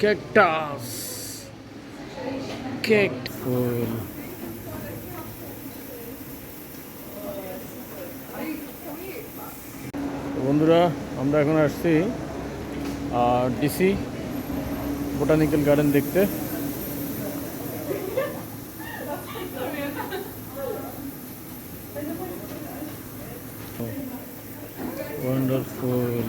Cactus cake ফুল বন্ধুরা আমরা এখন আসছি ডিসি বোটানিক্যাল গার্ডেন দেখতে। Wonderful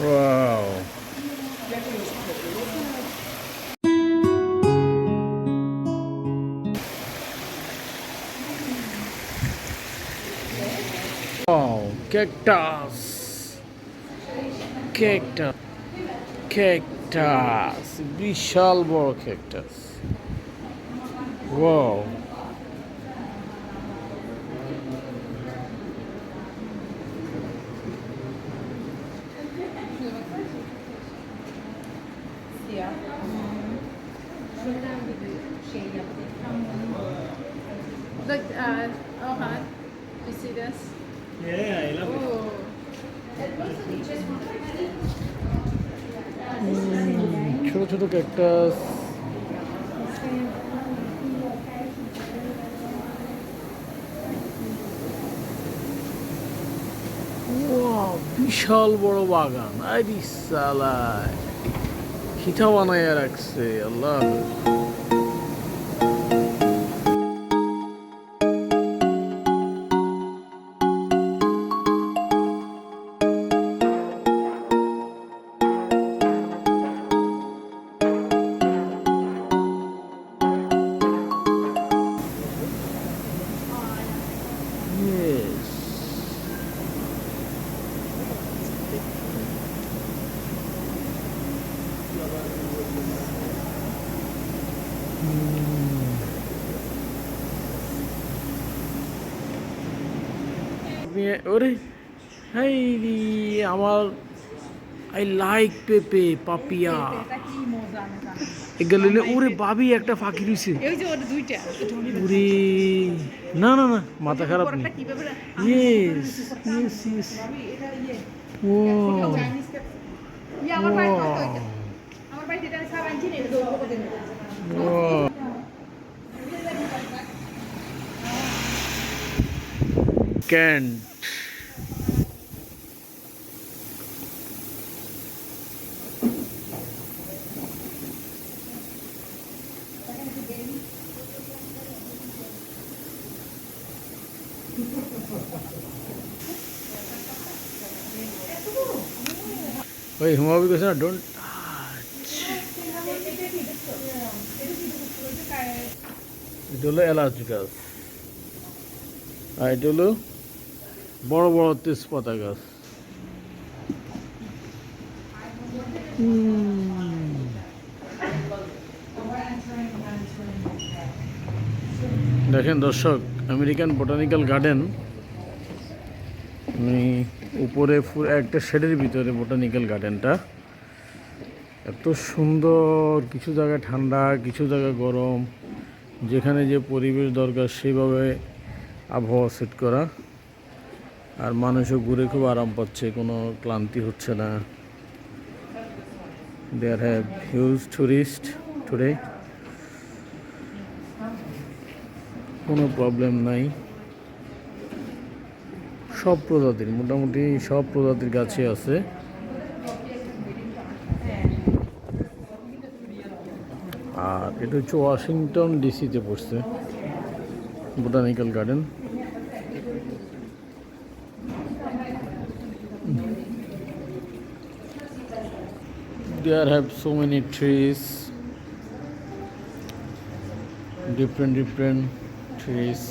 Wow Wow, cactus. Cactus. Cactus. বিশাল বড় cactus. Wow. Siyah. Şuradan gibi şey yaptık. Look, uh, Ohan, you see this? Yeah, I love Oh, ছোট ছোট cactus বিশাল বড় বাগান আইডি সালায় খিঠা বানাইয়া রাখছে আল্লাহ আপনি- ওরে হাই আমার আই লাইক পেপে পাপিয়া। এগুলো ওরে বাবি একটা ফাঁকি দিছে। ওর না না না মাথা খারাপ নেই। ইয়েস ইয়েস ইয়েস ও। আমার বাড়িতে আমার বাড়িতে আনছি ক্যান্ট ওই হুমাবি কেছে না ডোন্ট এটা হলো এলাচ গাছ আর এটা হলো বড় বড় তেজপাতা গাছ। দেখেন দর্শক, আমেরিকান বোটানিক্যাল গার্ডেন, আমি উপরে পুরো একটা শেডের ভিতরে বোটানিক্যাল গার্ডেনটা। এত সুন্দর, কিছু জায়গায় ঠান্ডা, কিছু জায়গায় গরম, যেখানে যে পরিবেশ দরকার, সেইভাবে আবহাওয়া সেট করা। আর মানুষও ঘুরে খুব আরাম পাচ্ছে, কোনো ক্লান্তি হচ্ছে না। There have huge tourist today কোনো প্রবলেম নাই। সব প্রজাতির, মোটামুটি সব প্রজাতির গাছই আছে। আর এটা হচ্ছে ওয়াশিংটন ডিসিতে পড়ছে botanical garden There have so many trees, different different trees.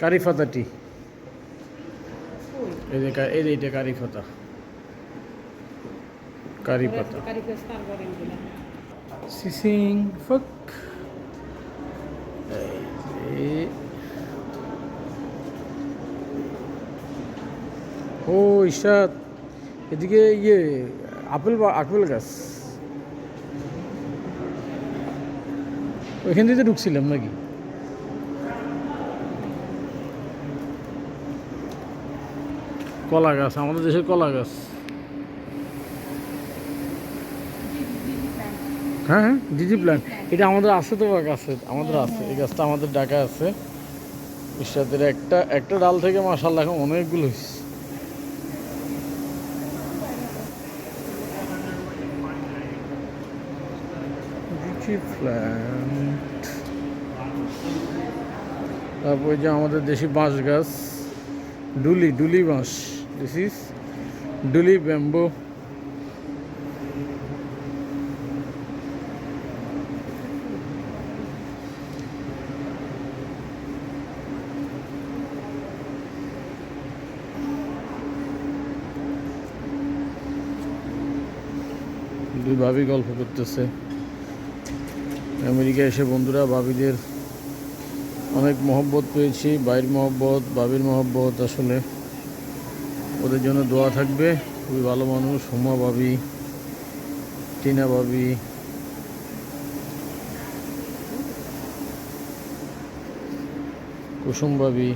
Curry পাতা টি কই? এই যে এই যে এটা কারি পাতা কারি পাতা। সিসিং ফক এই ও ইশাদ এদিকে ইয়ে আপেল বা, আপেল গাছ। ওইখান তো ঢুকছিলাম নাকি? কলা গাছ, আমাদের দেশের কলা গাছ। হ্যাঁ হ্যাঁ ডিজি প্ল্যান এটা আমাদের আছে তো গাছে, আমাদের আছে, এই গাছটা আমাদের ডাকা আছে। ইস্টাদের একটা একটা ডাল থেকে মাসাল্লাহ এখন অনেকগুলো হয়েছে ডিজি প্ল্যান্ট তারপর যে আমাদের দেশি বাঁশ গাছ। ডুলি ডুলি বাঁশ। দিস ইজ ডুলি ব্যাম্বো দুই ভাবি গল্প করতেছে। আমেরিকা এসে বন্ধুরা, ভাবিদের অনেক মহব্বত পেয়েছি বাইর মহব্বত বাবির মহব্বত। আসলে ওদের জন্য দোয়া থাকবে। খুবই ভালো মানুষ, হুমা ভাবি, টিনা ভাবি। কুসুম ভাবি